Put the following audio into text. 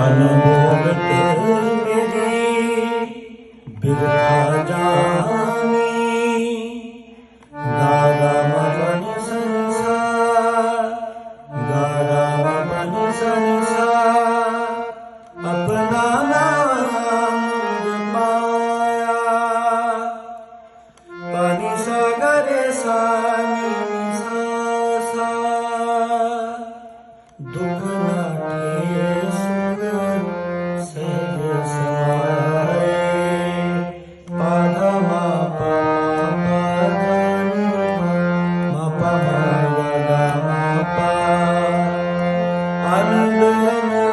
ਅਨਮੋਲ ਤੇਰੇ ਮੇਰੀ ਬਿਰਖਾ ਜਾਣੀ ਦਾਦਾ ਮਨ ਸੰਸਾਰ ਦਾਦਾ ਮਨ ਸੰਸਾਰ ਆਪਣਾ ਨਾਮ ਮਾਇਆ ਪਨੀ ਸਾਗਰ ਸਾ I'm alone.